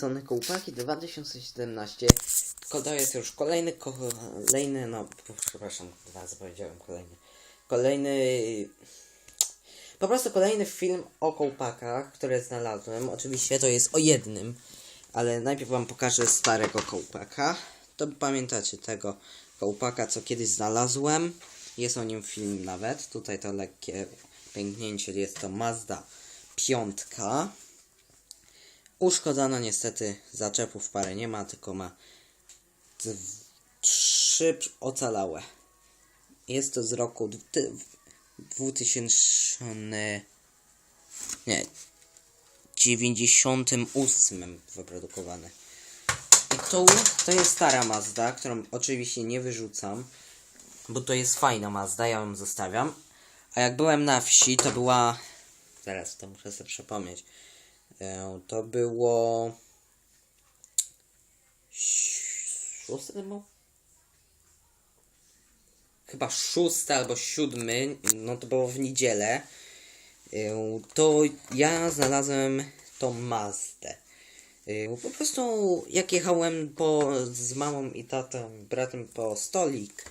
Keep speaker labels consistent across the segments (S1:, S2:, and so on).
S1: Sony Kołpaki 2017. Ko- To jest już kolejny, kolejny, no, przepraszam, dwa razy powiedziałem kolejny. Kolejny, po prostu kolejny film o kołpakach, które znalazłem. Oczywiście to jest o jednym, ale najpierw wam pokażę starego kołpaka. To pamiętacie tego kołpaka, co kiedyś znalazłem. Jest o nim film nawet. Tutaj to lekkie pęknięcie, jest to Mazda piątka. Uszkodzona niestety zaczepów parę nie ma, tylko ma trzy ocalałe. Jest to z roku dw- 2000. Nie. 98 wyprodukowane. I tu to jest stara Mazda, którą oczywiście nie wyrzucam, bo to jest fajna Mazda, ja ją zostawiam. A jak byłem na wsi, to była. Zaraz to muszę sobie przypomnieć. E, To było. Szósty był? Chyba szósty albo siódmy, no to było w niedzielę. E, To ja znalazłem tą Mazdę. E, Po prostu jak jechałem po, z mamą i tatą, bratem po stolik.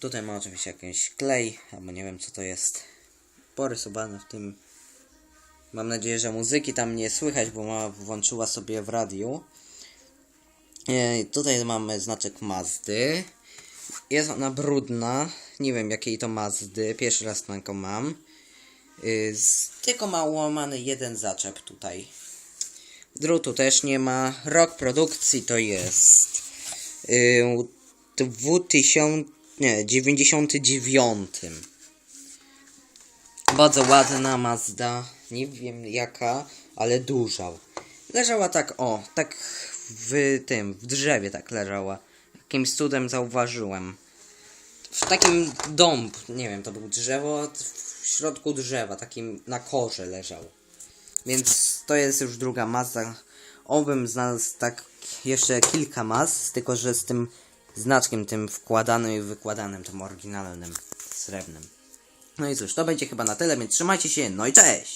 S1: Tutaj ma oczywiście jakiś klej, albo nie wiem co to jest. Porysowane w tym Mam nadzieję, że muzyki tam nie słychać, bo mama włączyła sobie w radiu. E, tutaj mamy znaczek Mazdy. Jest ona brudna. Nie wiem jakiej to Mazdy. Pierwszy raz taką mam. E, z, tylko ma łamany jeden zaczep tutaj. Drutu też nie ma. Rok produkcji to jest e, 2000, nie, 99. Bardzo ładna Mazda. Nie wiem jaka, ale duża. Leżała tak, o, tak w tym, w drzewie tak leżała. Jakimś cudem zauważyłem. W takim dąb, nie wiem, to było drzewo, w środku drzewa, takim na korze leżał. Więc to jest już druga Mazda. Obym znalazł tak jeszcze kilka Maz, tylko że z tym znaczkiem tym wkładanym i wykładanym, tym oryginalnym, srebrnym. No i cóż, to będzie chyba na tyle, więc trzymajcie się, no i cześć!